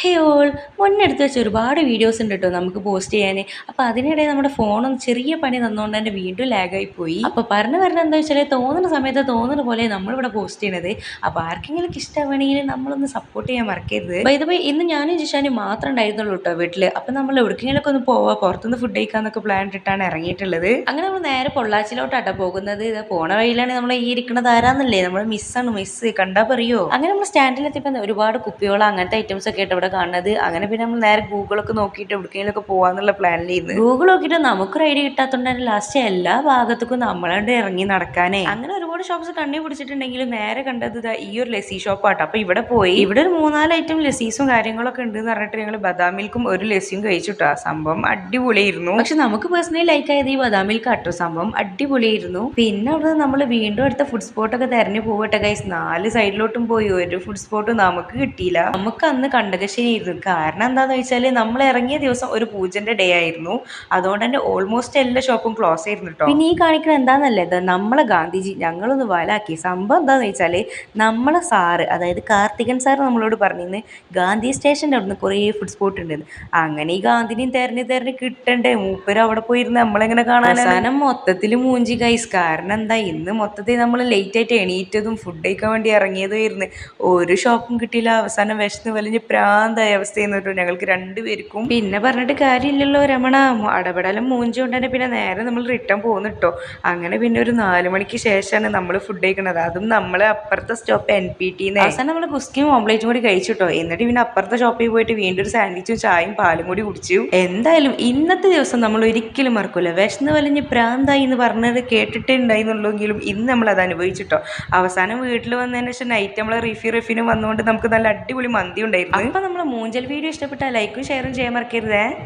ഹേ all മുന്നെടുത്ത് വെച്ച് ഒരുപാട് videos ഉണ്ട് കേട്ടോ നമുക്ക് പോസ്റ്റ് ചെയ്യാൻ അപ്പോൾ അതിനിടെ നമ്മുടെ ഫോണും ചെറിയ പണി തന്നുകൊണ്ട് തന്നെ വീണ്ടും ലാഗായി പോയി അപ്പോൾ പറഞ്ഞു പറഞ്ഞ എന്താ വെച്ചാൽ തോന്നുന്ന സമയത്ത് തോന്നുന്ന പോലെ നമ്മളിവിടെ പോസ്റ്റ് ചെയ്യണത്. അപ്പോൾ ആർക്കെങ്കിലും ഇഷ്ടമാണെങ്കിൽ നമ്മളൊന്ന് സപ്പോർട്ട് ചെയ്യാൻ മറക്കരുത്. ഇതുപോലെ ഇന്ന് ഞാനും ജിഷാനും മാത്രം ഉണ്ടായിരുന്നുള്ളൂ കേട്ടോ വീട്ടിൽ അപ്പോൾ നമ്മൾ എവിടെക്കെങ്കിലൊക്കെ ഒന്ന് പോവാ. പുറത്തുനിന്ന് ഫുഡ് കഴിക്കാന്നൊക്കെ പ്ലാൻ ഇട്ടിട്ടാണ് ഇറങ്ങിയിട്ടുള്ളത്. അങ്ങനെ നമ്മൾ നേരെ പൊള്ളാച്ചിലോട്ടാട്ടോ പോകുന്നത്. ഇത് പോണ വഴിയിലാണ് നമ്മൾ ഈ ഇരിക്കുന്നത് ആരാന്നല്ലേ? നമ്മൾ മിസ്സാണ് മിസ്സ് കണ്ടാൽ പറയോ? അങ്ങനെ നമ്മൾ സ്റ്റാൻഡിലെത്തിയപ്പോൾ ഒരുപാട് കുപ്പികൾ അങ്ങനത്തെ ഐറ്റംസ് ഒക്കെ ആയിട്ട് കാണുന്നത്. അങ്ങനെ പിന്നെ നമ്മൾ നേരെ ഗൂഗിളൊക്കെ നോക്കിയിട്ട് എവിടേക്കെങ്കിലൊക്കെ പോകാമെന്നുള്ള പ്ലാനിലിരുന്നു ഗൂഗിൾ നോക്കിയിട്ട് നമുക്കൊരു ഐഡിയ കിട്ടാത്തതുകൊണ്ട് തന്നെ ലാസ്റ്റ് എല്ലാ ഭാഗത്തേക്കും നമ്മളാണ്ട് ഇറങ്ങി നടക്കാനേ. അങ്ങനെ ഒരുപാട് ഷോപ്പ്സ് കണ്ണി പിടിച്ചിട്ടുണ്ടെങ്കിലും നേരെ കണ്ടത് ഇതാ ഈ ഒരു ലസ്സി ഷോപ്പാട്ടോ അപ്പൊ ഇവിടെ പോയി. ഇവിടെ ഒരു മൂന്നാൽ ഐറ്റം ലസീസും കാര്യങ്ങളൊക്കെ ഉണ്ട് എന്ന് പറഞ്ഞിട്ട് ഞങ്ങൾ ബദാം മിൽക്കും ഒരു ലസ്സിയും കഴിച്ചിട്ടാ. സംഭവം അടിപൊളിയായിരുന്നു. പക്ഷെ നമുക്ക് പേഴ്സണലി ലൈക്ക് ആയത് ഈ ബദാം മിൽക്ക് ആട്ടോ. സംഭവം അടിപൊളിയായിരുന്നു. പിന്നെ അവിടെ നമ്മൾ വീണ്ടും അടുത്ത ഫുഡ് സ്പോട്ടൊക്കെ തെരഞ്ഞു പോവട്ടെ ഗൈസ് നാല് സൈഡിലോട്ടും പോയി. ഒരു ഫുഡ് സ്പോട്ട് നമുക്ക് കിട്ടിയില്ല. നമുക്ക് അന്ന് കണ്ടകശനിയായിരുന്നു കാരണം എന്താന്ന് വെച്ചാൽ നമ്മൾ ഇറങ്ങിയ ദിവസം ഒരു പൂജന്റെ ഡേ ആയിരുന്നു. അതുകൊണ്ട് തന്നെ ഓൾമോസ്റ്റ് എല്ലാ ഷോപ്പും ക്ലോസ് ആയിരുന്നു കേട്ടോ പിന്നെ ഈ കാണിക്കുന്നത് എന്താന്നല്ലേ? ഇത് നമ്മളെ ഗാന്ധിജി ഞങ്ങളൊന്ന് വലാക്കി സംഭവം എന്താണെന്ന് വെച്ചാൽ നമ്മളെ സാറ് അതായത് കാർത്തികൻ സാർ നമ്മളോട് പറഞ്ഞിരുന്നു ഗാന്ധി സ്റ്റേഷന്റെ അവിടുന്ന് കുറേ ഫുഡ് സ്പോട്ട് ഉണ്ടെന്ന്. അങ്ങനെ ഈ ഗാന്ധിനെയും തെരഞ്ഞു തെരഞ്ഞ് കിട്ടണ്ടേ? മൂപ്പര് അവിടെ പോയിരുന്ന് നമ്മളെങ്ങനെ കാണാൻ അവസാനം മൊത്തത്തിൽ മൂഞ്ചി ഗൈസ് കാരണം എന്താ ഇന്ന് മൊത്തത്തിൽ നമ്മൾ ലേറ്റ് ആയിട്ട് എണീറ്റതും ഫുഡ് കഴിക്കാൻ വേണ്ടി ഇറങ്ങിയതും ആയിരുന്നു. ഒരു ഷോപ്പും കിട്ടിയില്ല. അവസാനം വിശന്ന് വലിഞ്ഞ് പ്രാന്തായ അവസ്ഥയെന്ന് പറഞ്ഞു ഞങ്ങൾക്ക് രണ്ടുപേർക്കും. പിന്നെ പറഞ്ഞിട്ട് കാര്യമില്ലല്ലോ രമണ. അടപെടലും മൂഞ്ചി കൊണ്ടുതന്നെ പിന്നെ നേരെ നമ്മൾ റിട്ടേൺ പോകുന്നിട്ടോ അങ്ങനെ പിന്നെ ഒരു നാല് മണിക്ക് ശേഷമാണ് നമ്മൾ ഫുഡ് കഴിക്കണത്. അതും നമ്മൾ അപ്പുറത്തെ സ്റ്റോപ്പ് എൻ പി ടി അവസാനം നമ്മൾ കുസ്കിയും ഓംലേറ്റും കൂടി കഴിച്ചു കേട്ടോ എന്നിട്ട് പിന്നെ അപ്പുറത്തെ ഷോപ്പിൽ പോയിട്ട് വീണ്ടും ഒരു സാൻഡ്വിച്ചും ചായയും പാലും കൂടി കുടിച്ചു. എന്തായാലും ഇന്നത്തെ ദിവസം നമ്മൾ ഒരിക്കലും മറക്കൂല. വിശന്ന് വലിഞ്ഞ് പ്രാന്തായി എന്ന് പറഞ്ഞത് കേട്ടിട്ടേ ഉണ്ടായിരുന്നുള്ളൂങ്കിലും ഇന്ന് നമ്മൾ അത് അനുഭവിച്ചിട്ടോ. അവസാനം വീട്ടിൽ വന്നതിന് ശേഷം നൈറ്റ് നമ്മൾ റിഫി റഫിനും വന്നുകൊണ്ട് നമുക്ക് നല്ല അടിപൊളി മന്തി ഉണ്ടായിരുന്നു. അപ്പം നമ്മൾ മൂഞ്ചൽ വീഡിയോ ഇഷ്ടപ്പെട്ടാൽ ലൈക്കും ഷെയറും ചെയ്യാൻ മറക്കരുതേ.